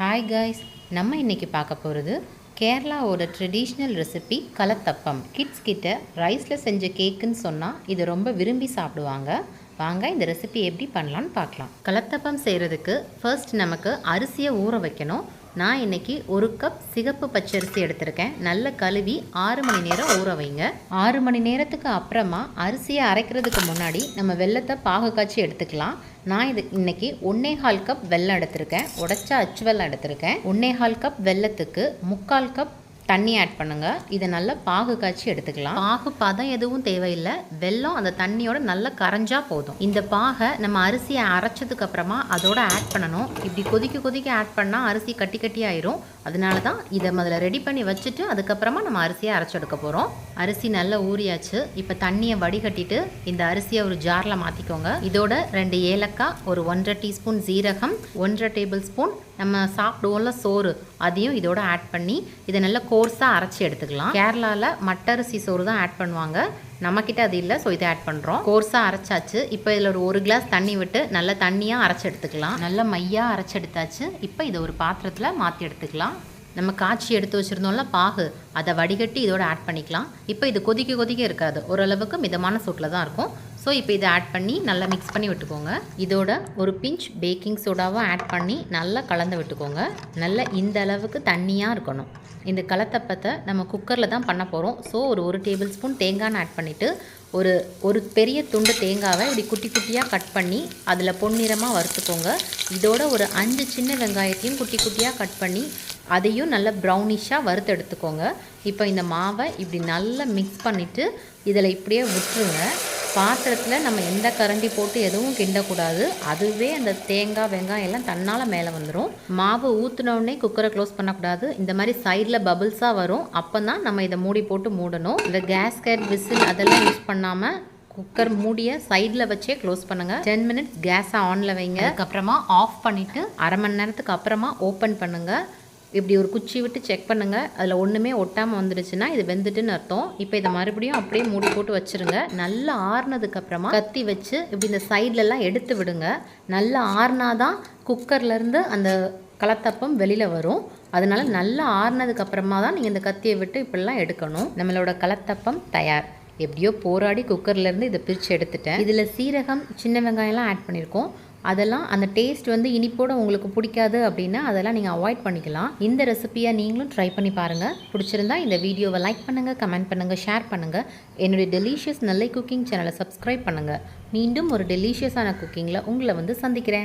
Hi guys நம்ம இன்னைக்கு பார்க்க போகிறது கேரளாவோட ட்ரெடிஷ்னல் ரெசிபி கலத்தப்பம். கிட்ஸ் கிட்ட ரைஸில் செஞ்ச கேக்குன்னு சொன்னால் இதை ரொம்ப விரும்பி சாப்பிடுவாங்க. வாங்க இந்த ரெசிபி எப்படி பண்ணலான்னு பார்க்கலாம். கலத்தப்பம் செய்கிறதுக்கு ஃபர்ஸ்ட் நமக்கு அரிசியை ஊற வைக்கணும். நான் இன்னைக்கு ஒரு கப் சிகப்பு பச்சரிசி எடுத்திருக்கேன். நல்லா கழுவி ஆறு மணி நேரம் ஊற வைங்க. ஆறு மணி நேரத்துக்கு அப்புறமா அரிசியை அரைக்கிறதுக்கு முன்னாடி நம்ம வெள்ளத்தை பாகு காய்ச்சி எடுத்துக்கலாம். நான் இது இன்னைக்கு ஒன்னே கால் கப் வெல்லம் எடுத்திருக்கேன். உடச்சா அச்சு வெல்லம் எடுத்திருக்கேன். ஒன்னே கால் கப் வெல்லத்துக்கு முக்கால் கப் தண்ணி ஆட் பண்ணுங்கள் இதை நல்லா பாகு காய்ச்சி எடுத்துக்கலாம். பாகு பதம் எதுவும் தேவையில்லை. வெல்லம் அந்த தண்ணியோட நல்லா கரைஞ்சா போதும். இந்த பாகை நம்ம அரிசியை அரைச்சதுக்கு அப்புறமா அதோட ஆட் பண்ணணும். இப்படி கொதிக்க கொதிக்க ஆட் பண்ணால் அரிசி கட்டி கட்டி ஆயிரும். அதனால தான் இதை முதல்ல ரெடி பண்ணி வச்சுட்டு அதுக்கப்புறமா நம்ம அரிசியை அரைச்செடுக்க போகிறோம் அரிசி நல்லா ஊறியாச்சு. இப்போ தண்ணியை வடிகட்டிட்டு இந்த அரிசியை ஒரு ஜாரில் மாற்றிக்கோங்க இதோட ரெண்டு ஏலக்காய் ஒரு ஒன்றரை டீஸ்பூன் ஜீரகம் ஒன்றரை டேபிள் ஸ்பூன் நம்ம சாப்பிடுவோம்ல சோறு. அதையும் இதோட ஆட் பண்ணி இதை நல்லா கோர்ஸாக அரைச்சி எடுத்துக்கலாம். கேரளாவில் மட்டரிசி சோறு தான் ஆட் பண்ணுவாங்க. நம்மக்கிட்ட அது இல்லை ஸோ இதை ஆட் பண்ணுறோம் கோர்ஸாக அரைச்சாச்சு. இப்போ இதில் ஒரு ஒரு கிளாஸ் தண்ணி விட்டு நல்லா தண்ணியாக அரைச்சி எடுத்துக்கலாம். நல்ல மையாக அரைச்சி எடுத்தாச்சு. இப்போ இதை ஒரு பாத்திரத்தில் மாற்றி எடுத்துக்கலாம். நம்ம காய்ச்சி எடுத்து வச்சுருந்தோம்ல பாகு. அதை வடிகட்டி இதோட ஆட் பண்ணிக்கலாம். இப்போ இது கொதிக்க கொதிக்க இருக்காது. ஓரளவுக்கு மிதமான சூட்டில் தான் இருக்கும். ஸோ இப்போ இதை ஆட் பண்ணி நல்லா மிக்ஸ் பண்ணி விட்டுக்கோங்க. இதோட ஒரு பிஞ்ச் பேக்கிங் சோடாவும் ஆட் பண்ணி நல்லா கலந்து விட்டுக்கோங்க. நல்லா இந்த அளவுக்கு தண்ணியாக இருக்கணும். இந்த கலத்தப்பத்தை நம்ம குக்கரில் தான் பண்ண போகிறோம் ஸோ ஒரு ஒரு டேபிள் ஸ்பூன் தேங்காய் ஆட் பண்ணிவிட்டு ஒரு ஒரு பெரிய துண்டு தேங்காவை இப்படி குட்டி குட்டியாக கட் பண்ணி அதில் பொன்னிறமாக வறுத்துக்கோங்க. இதோட ஒரு அஞ்சு சின்ன வெங்காயத்தையும் குட்டி குட்டியாக கட் பண்ணி அதையும் நல்லா ப்ரௌனிஷாக வறுத்து எடுத்துக்கோங்க இப்போ இந்த மாவை இப்படி நல்லா மிக்ஸ் பண்ணிவிட்டு இதில் இப்படியே விட்டுருங்க. பாத்திரத்தில் நம்ம எந்த கரண்டி போட்டு எதுவும் கிண்டக்கூடாது. அதுவே அந்த தேங்காய் வெங்காயம் எல்லாம் தன்னால் மேலே வந்துடும் மாவு ஊற்றினோடனே குக்கரை க்ளோஸ் பண்ணக்கூடாது. இந்த மாதிரி சைடில் பபிள்ஸாக வரும். அப்போ தான் நம்ம இதை மூடி போட்டு மூடணும். இந்த கேஸ் கேட் விசில் அதெல்லாம் யூஸ் பண்ணாமல் குக்கர் மூடிய சைடில் வச்சே க்ளோஸ் பண்ணுங்கள் டென் மினிட்ஸ் கேஸை ஆனில் வைங்க. அதுக்கப்புறமா ஆஃப் பண்ணிவிட்டு அரை மணி நேரத்துக்கு அப்புறமா ஓப்பன் பண்ணுங்கள் இப்படி ஒரு குச்சி விட்டு செக் பண்ணுங்கள் அதில் ஒன்றுமே ஒட்டாமல் வந்துடுச்சுன்னா இது வெந்துட்டுன்னு அர்த்தம். இப்போ இதை மறுபடியும் அப்படியே மூடி போட்டு வச்சுருங்க. நல்லா ஆறுனதுக்கப்புறமா கத்தி வச்சு இப்படி இந்த சைட்லலாம் எடுத்து விடுங்க. நல்லா ஆறுனாதான் குக்கர்லேருந்து அந்த கலத்தப்பம் வெளியில் வரும். அதனால் நல்லா ஆறுனதுக்கப்புறமா தான் நீங்கள் இந்த கத்தியை விட்டு இப்படிலாம் எடுக்கணும். நம்மளோட கலத்தப்பம் தயார். எப்படியோ போராடி குக்கர்லேருந்து இதை பிரித்து எடுத்துட்டேன். இதில் சீரகம் சின்ன வெங்காயம்லாம் ஆட் பண்ணியிருக்கோம் அதெல்லாம் அந்த டேஸ்ட் வந்து இனிப்போடு உங்களுக்கு பிடிக்காது அப்படின்னா அதெல்லாம் நீங்கள் அவாய்ட் பண்ணிக்கலாம். இந்த ரெசிப்பியை நீங்களும் ட்ரை பண்ணி பாருங்கள் பிடிச்சிருந்தா இந்த வீடியோவை லைக் பண்ணுங்கள் கமெண்ட் பண்ணுங்கள் ஷேர் பண்ணுங்கள் என்னுடைய டெலிஷியஸ் நல்லை குக்கிங் சேனலை சப்ஸ்கிரைப் பண்ணுங்கள் மீண்டும் ஒரு டெலிஷியஸான குக்கிங்கில் உங்களை வந்து சந்திக்கிறேன்.